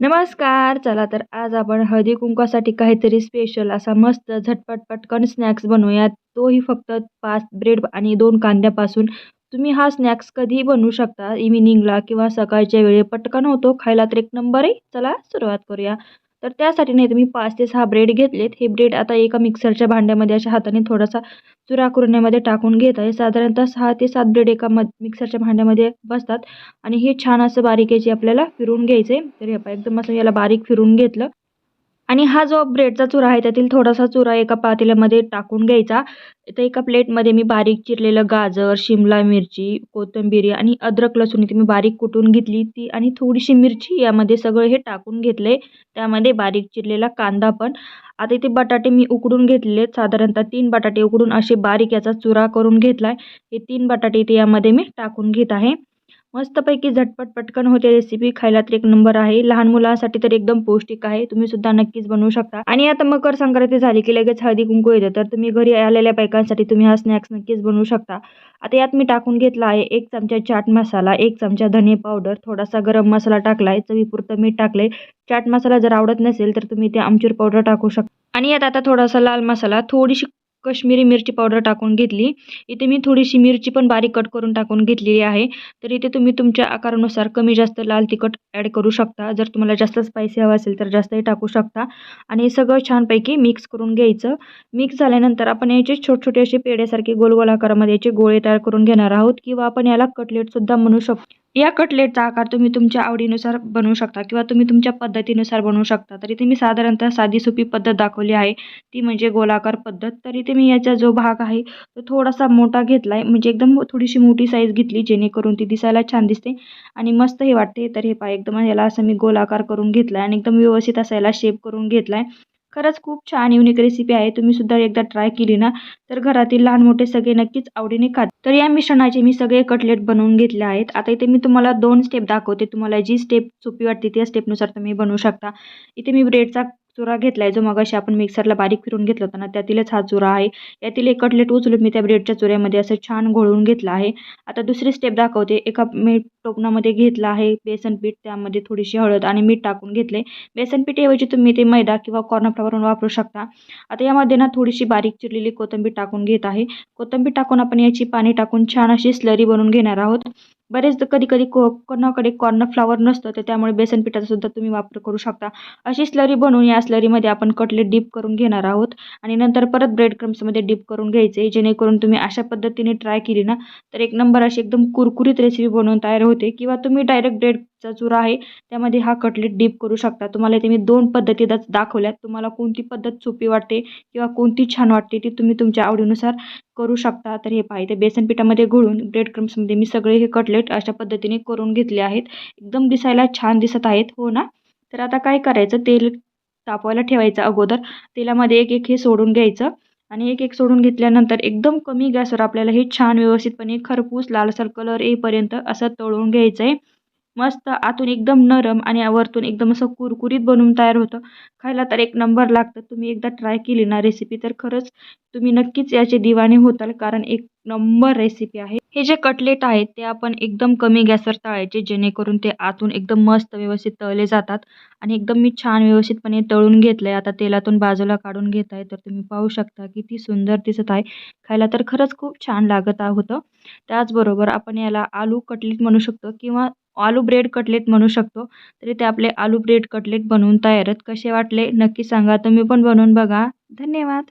नमस्कार चला तर आज आपण हळदी कुंकवासाठी काहीतरी स्पेशल असा मस्त झटपट पटकन स्नॅक्स बनवूयात. तोही फक्त पाच ब्रेड आणि दोन कांद्यापासून. तुम्ही हा स्नॅक्स कधीही बनवू शकता इव्हिनिंगला किंवा सकाळच्या वेळी. पटकन होतो खायला तर एक नंबर आहे. चला सुरुवात करूया. तर त्यासाठी नाही तुम्ही पाच ते सहा ब्रेड घेतलेत. हे ब्रेड आता एका मिक्सरच्या भांड्यामध्ये अशा हाताने थोडासा चुरा कुरण्यामध्ये टाकून घेत आहे. साधारणतः सहा ते सात ब्रेड एका म मिक्सरच्या भांड्यामध्ये बसतात. आणि हे छान असं बारीक याची आपल्याला फिरून घ्यायचं आहे तर हे पहा एकदम असं याला बारीक फिरून घेतलं. आणि हा जो ब्रेडचा चुरा आहे त्यातील थोडासा चुरा एका पातेल्यामध्ये टाकून घ्यायचा. इथं एका प्लेटमध्ये मी बारीक चिरलेलं गाजर शिमला मिरची कोथिंबीर आणि अद्रक लसूण इथे मी बारीक कुटून घेतली ती आणि थोडीशी मिरची यामध्ये सगळं हे टाकून घेतले. त्यामध्ये बारीक चिरलेला कांदा पण. आता इथे बटाटे मी उकडून घेतलेले साधारणतः तीन बटाटे उकडून असे बारीक याचा चुरा करून घेतला आहे हे तीन बटाटे इथे यामध्ये मी टाकून घेत आहे. मस्तपैकी झटपट पटकन होते रेसिपी खायला तर एक नंबर आहे. लहान मुलांसाठी तर एकदम पौष्टिक आहे. तुम्ही सुद्धा नक्कीच बनवू शकता. आणि आता मकर संक्रांती झाली की लगेच हळदी कुंकू येतं. तर तुम्ही घरी आलेल्या बायकांसाठी तुम्ही हा स्नॅक्स नक्कीच बनवू शकता. आता यात मी टाकून घेतला आहे एक चमचा चाट मसाला एक चमचा धने पावडर थोडासा गरम मसाला टाकला आहे चवीपुरतं मीठ टाकले चाट मसाला जर आवडत नसेल तर तुम्ही ते आमचूर पावडर टाकू शकता. आणि यात आता थोडासा लाल मसाला थोडीशी कश्मीरी मिरची पावडर टाकून घेतली. इथे मी थोडीशी मिरची पण बारीक कट करून टाकून घेतलेली आहे. तर इथे तुम्ही तुमच्या आकारानुसार कमी जास्त लाल तिखट ॲड करू शकता. जर तुम्हाला जास्त स्पायसी हवं असेल तर जास्तही टाकू शकता. आणि हे सगळं छानपैकी मिक्स करून घ्यायचं. मिक्स झाल्यानंतर आपण याचे छोटे छोटे असे पेड्यासारखे गोल गोल आकारामध्ये याचे गोळे तयार करून घेणार आहोत. किंवा आपण याला कटलेटसुद्धा म्हणू शकतो. या कटलेटचा आकार तुम्ही तुमच्या आवडीनुसार बनवू शकता किंवा तुम्ही तुमच्या पद्धतीनुसार बनवू शकता. तर इथे मी साधारणतः साधी सोपी पद्धत दाखवली आहे. ती म्हणजे गोलाकार पद्धत. तर इथे मी याचा जो भाग आहे तो थोडासा मोठा घेतला आहे म्हणजे एकदम थोडीशी मोठी साईज घेतली जेणेकरून ती दिसायला छान दिसते आणि मस्त हे वाटते. तर हे पहा एकदम याला असं मी गोलाकार करून घेतला आहे आणि एकदम व्यवस्थित असा याला शेप करून घेतला आहे खरंच खूप छान युनिक रेसिपी आहे. तुम्ही सुद्धा एकदा ट्राय केली ना तर घरातील लहान मोठे सगळे नक्कीच आवडीने खात. तर या मिश्रणाचे मी सगळे कटलेट बनवून घेतले आहेत. आता इथे मी तुम्हाला दोन स्टेप दाखवते. तुम्हाला जी स्टेप सोपी वाटते त्या स्टेपनुसार तुम्ही बनवू शकता. इथे मी ब्रेडचा चुरा घेतला आहे जो मगाशी आपण मिक्सरला बारीक फिरून घेतला होता ना त्यातीलच हा चुरा आहे. यातील एक कटलेट उचलून मी त्या ब्रेडच्या चुऱ्यामध्ये असं छान घोळून घेतला आहे. आता दुसरी स्टेप दाखवते. एका मी टोपणामध्ये घेतला आहे बेसन पीठ त्यामध्ये थोडीशी हळद आणि मीठ टाकून घेतले बेसन पीठऐवजी तुम्ही ते मैदा किंवा कॉर्नफ्लावर वापरू शकता. आता यामध्ये ना थोडीशी बारीक चिरलेली कोथिंबीर टाकून घेत आहे. कोथिंबीर टाकून आपण याची पाणी टाकून छान अशी स्लरी बनवून घेणार आहोत. बरेच कधी कधी को कोणाकडे कॉर्नफ्लावर नसतं तर त्यामुळे बेसन पिठाचा सुद्धा तुम्ही वापर करू शकता. अशी स्लरी बनवून या स्लरीमध्ये आपण कटलेट डीप करून घेणार आहोत. आणि नंतर परत ब्रेड क्रम्समध्ये डीप करून घ्यायचे जेणेकरून तुम्ही अशा पद्धतीने ट्राय केली ना तर एक नंबर अशी एकदम कुरकुरीत रेसिपी बनवून तयार होते. किंवा तुम्ही डायरेक्ट ब्रेड चा चुरा आहे. त्यामध्ये हा कटलेट डीप करू शकता. तुम्हाला इथे मी दोन पद्धती दाखवल्यात. तुम्हाला कोणती पद्धत सोपी वाटते किंवा कोणती छान वाटते ती तुम्ही तुमच्या आवडीनुसार करू शकता. तर हे पाहिजे बेसन पिठामध्ये घोळून ब्रेड क्रम्समध्ये मी सगळे हे कटलेट अशा पद्धतीने करून घेतले आहेत. एकदम दिसायला छान दिसत आहेत. हो ना? तर आता काय करायचं? तेल तापवायला ठेवायचं अगोदर. तेलामध्ये एक एक हे सोडून घ्यायचं आणि एक एक सोडून घेतल्यानंतर एकदम कमी गॅसवर आपल्याला हे छान व्यवस्थितपणे खरपूस लालसर कलर येईपर्यंत असं तळून घ्यायचं आहे मस्त आतून एकदम नरम आणि वरतून एकदम असं कुरकुरीत बनवून तयार होतं. खायला तर एक नंबर लागतं. तुम्ही एकदा ट्राय केली ना रेसिपी तर खरंच तुम्ही नक्कीच याचे दिवाणे होताल कारण एक नंबर रेसिपी आहे. हे जे कटलेट आहेत ते आपण एकदम कमी गॅसवर तळायचे जेणेकरून ते आतून एकदम मस्त व्यवस्थित तळले जातात. आणि एकदम मी छान व्यवस्थितपणे तळून घेतलं आहे आता तेलातून बाजूला काढून घेत आहे तर तुम्ही पाहू शकता किती सुंदर दिसत आहे. खायला तर खरंच खूप छान लागत होतं. त्याचबरोबर आपण याला आलू कटलेट म्हणू शकतो किंवा आलू ब्रेड कटलेट म्हणू शकतो. तरी ते आपले आलू ब्रेड कटलेट बनवून तयार आहेत. कसे वाटले? नक्की सांगा. तुम्ही पण बनवून बघा. धन्यवाद.